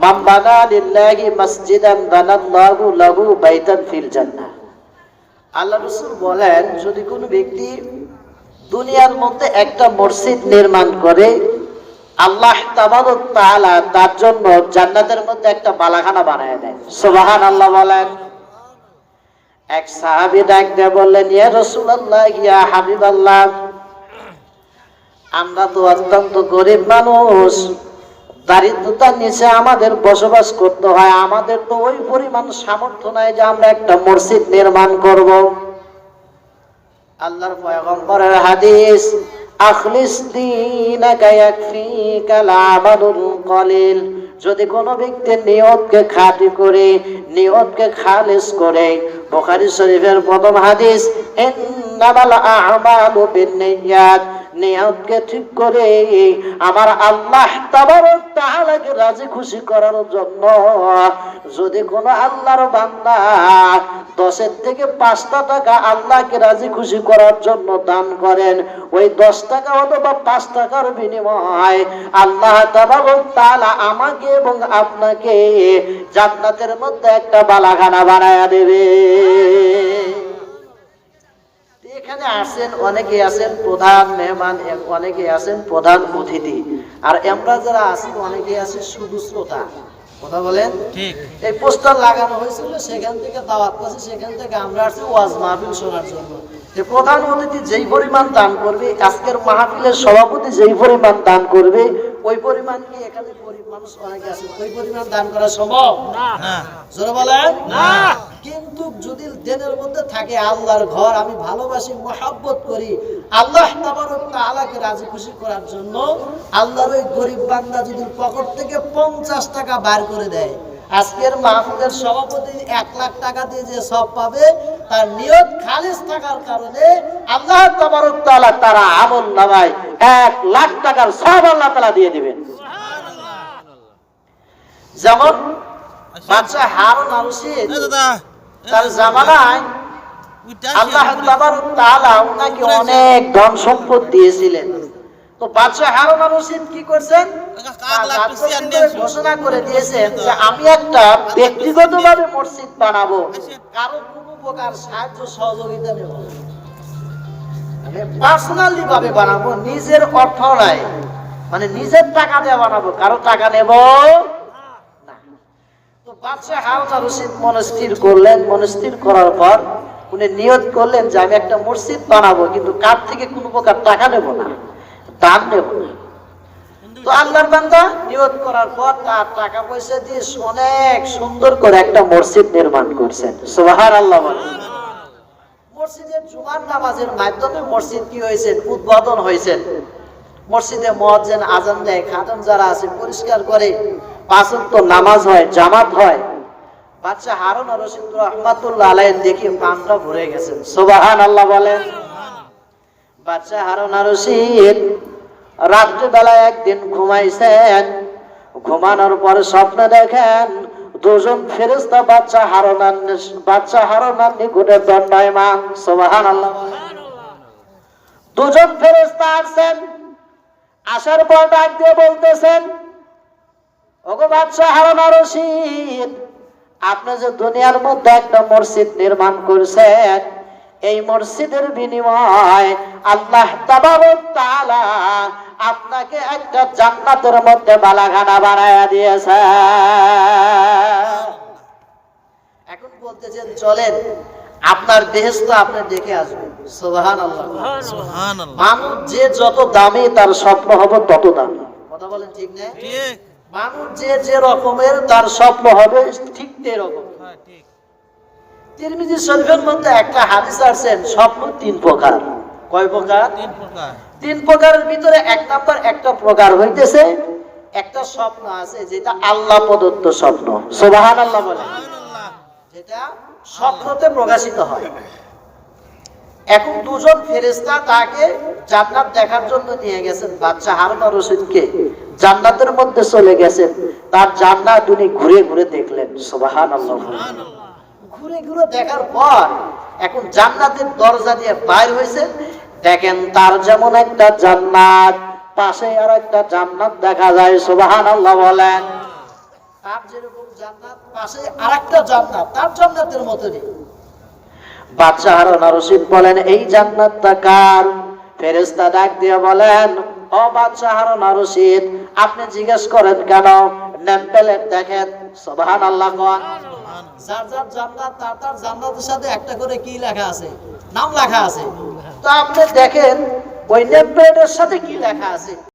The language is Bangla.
মান বানা লিল্লাহি মসজিদান বানাল্লাহু লাহু বাইতান ফিল জান্নাহ আল্লাহ রাসূল বলেন, যদি কোনো ব্যক্তি দুনিয়ার মধ্যে একটা মসজিদ নির্মাণ করে, আল্লাহ তাবারক তাআলা তার জন্য জান্নাতের মধ্যে একটা বালাখানা বানায় দেয়। সুবহানাল্লাহ বলেন। এক সাহাবী ডাক দিয়ে বললেন, ইয়া রাসূলুল্লাহ, ইয়া হাবিবাল্লাহ, আমরা তো অত্যন্ত গরিব মানুষ। দারিদ্রতার নিচে আমাদের বসবাস করতে হয়, আমাদের তো ওই পরিমাণ সামর্থ্য নাই যে আমরা একটা মসজিদ নির্মাণ করব। আল্লাহর পয়গম্বরের হাদিস, আখলিস দীনাকা ইয়াকফিকা আল-আমালুল কলিল। যদি কোনো ব্যক্তি নিয়তকে খাঁটি করে, নিয়তকে খালিস করে, বুখারী শরীফের প্রথম হাদিস, ইন্নামাল আ'মালু বিন্নিয়াত নিয়তকে ঠিক করে আমার আল্লাহ তাবারক তাআলাকে রাজি খুশি করার জন্য। যদি কোনো আল্লাহর বান্দা দশের থেকে পাঁচটা টাকা আল্লাহকে রাজি খুশি করার জন্য দান করেন, ওই দশ টাকা অথবা পাঁচ টাকার বিনিময় আল্লাহ তাআলা আমাকে এবং আপনাকে জান্নাতের মধ্যে একটা বালাখানা বানায়া দেবে। এখানে আসেন অনেকে আছেন প্রধান মেহমান অনেকে আছেন প্রধান অতিথি। আর আমরা যারা আছি অনেকে আছে শুধু শ্রোতা। কথা বলেন? ঠিক। এই পোস্টার লাগানো হয়েছিল সেখান থেকে দাওয়াত পাচ্ছি সেখান থেকে আমরা আসছি ওয়াজ মাহফিল শোনার জন্য। যে প্রধান অতিথি যেই পরিমাণ দান করবে আজকের মাহফিলের সভাপতি যেই পরিমাণ দান করবে ওই পরিমাণ কি এখানে গরিব মানুষ অনেকে আছে? ওই পরিমাণ দান করা সম্ভব? না। জোরে বলেন? না। কিন্তু যদি দেনের মধ্যে থাকে আল্লাহর ঘর আমি ভালোবাসি মহাব্বত করি আল্লাহ তাআলাকে রাজি খুশি করার জন্য আল্লাহর ওই গরিব বান্দা যদি পকেট থেকে পঞ্চাশ টাকা বার করে দেয় আজকের মাহফিলের সভাপতি এক লাখ টাকা দিয়ে যে সব পাবে তার নিয়ত খালিস থাকার কারণে আল্লাহ তাবারক তাআলা তারা আমল নামায় এক লাখ টাকার সব আল্লাহ তাআলা দিয়ে দিবেন। যেমন বাচ্চা হারুন আর রশিদ তার জামানায় আল্লাহ তাবারক তাআলা ওনাকে অনেক ধন সম্পদ দিয়েছিলেন। তো বাদশাহ হারুন আর রশিদ কি করছেন? ঘোষণা করে দিয়েছেন যে আমি একটা ব্যক্তিগতভাবে মসজিদ বানাবো। কারও কোনো প্রকার সাহায্য সহযোগিতা নেব আমি পার্সোনালি ভাবে বানাবো নিজের অর্থ নাই। মানে নিজের টাকা দিয়ে বানাবো কারও টাকা নেব তো বাদশাহ হারুন রশিদ মনস্থির করলেন। মনস্থির করার পর উনি নিয়ত করলেন যে আমি একটা মসজিদ বানাবো কিন্তু কার থেকে কোনো প্রকার টাকা নেব না? দান নেব। তো আল্লাহর বান্দা নিয়ত করার পর তার টাকা পয়সা দিয়ে অনেক সুন্দর করে একটা মসজিদ নির্মাণ করছেন। সুবহান আল্লাহ মসজিদের জুমার নামাজের মাধ্যমে মসজিদ কি হয়েছে উদ্বোধন হয়েছে মসজিদে মহাজেন আজান দেয় খাদম যারা আছে পরিষ্কার করে। পাঁচ ওয়াক্ত নামাজ হয় জামাত হয়। বাচ্চা হারুন আর রশিদ রহমাতুল্লাহ আলাইহির দেখি প্রাণটা ভরে গেছেন। সুবহান আল্লাহ বলেন বাচ্চা হারুন আর রশিদ রাত্রিবেলা একদিন ঘুমাইছেন। ঘুমানোর পর স্বপ্ন দেখেন দুজন ফেরেস্তা বাচ্চা হারনার বাচ্চা হারনার নিকটে দণ্ডায়মান সুবহান আল্লাহ দুজন ফেরেস্তা আসছেন। আসার পর ডাক দিয়ে বলতেছেন, ওগো বাচ্চা হারনা রশিদ, আপনি যে দুনিয়ার মধ্যে একটা মসজিদ নির্মাণ করছেন এই মসজিদের বিনিময় আল্লাহ তাআলা আপনাকে একটা জান্নাতের মধ্যে বালাখানা বানায়া দিয়েছে। এখন বলতেছেন চলেন আপনার বেহেস্ত আপনি দেখে আসবেন। মানুষ যে যত দামি তার স্বপ্ন হবে তত দামি। কথা বলেন ঠিক না? মানুষ যে যে রকমের তার স্বপ্ন হবে ঠিক ঠিক তিরমিজি শরীফের মধ্যে একটা হাদিস স্বপ্ন তিন প্রকার। কয় প্রকার? তিন প্রকার। তিন প্রকারের ভিতরে এক নাম্বার একটা প্রকার হইতেছে একটা স্বপ্ন আছে যেটা আল্লাহ প্রদত্ত স্বপ্ন। সোবাহান আল্লাহ বলে যেটা স্বপ্নতে প্রকাশিত হয়। এখন দুজন ফেরেস্তা তাকে জান্নাত দেখার জন্য নিয়ে গেছেন বাচ্চা হারুন আর রশিদকে। জান্নাতের মধ্যে চলে গেছেন তার জান্নাত উনি ঘুরে ঘুরে দেখলেন। সোবাহান আল্লাহ ঘুরে ঘুরে দেখার পর এখন জান্নাতের দরজা দিয়ে বাইর হয়েছে। দেখেন তার যেমন একটা জান্নাত, পাশে আর একটা জান্নাত দেখা যায় সুবাহান আল্লাহ বলেন। তার যেরকম জান্নাত, পাশে আরেকটা জান্নাত, তার জান্নাতের মতনই বলেন, এই জান্নাতটা কার? ফেরেশতা ডাক দিয়ে বলেন, ও বাদশাহ হারুন আপনি জিজ্ঞেস করেন কেন? নেম প্লেট দেখেন সুবহানাল্লাহ কোন। যার যার জান্নাত তার তার জান্নাতের সাথে একটা করে কি লেখা আছে? নাম লেখা আছে। তো আপনি দেখেন ওই নেপ্রেডের সাথে কি লেখা আছে?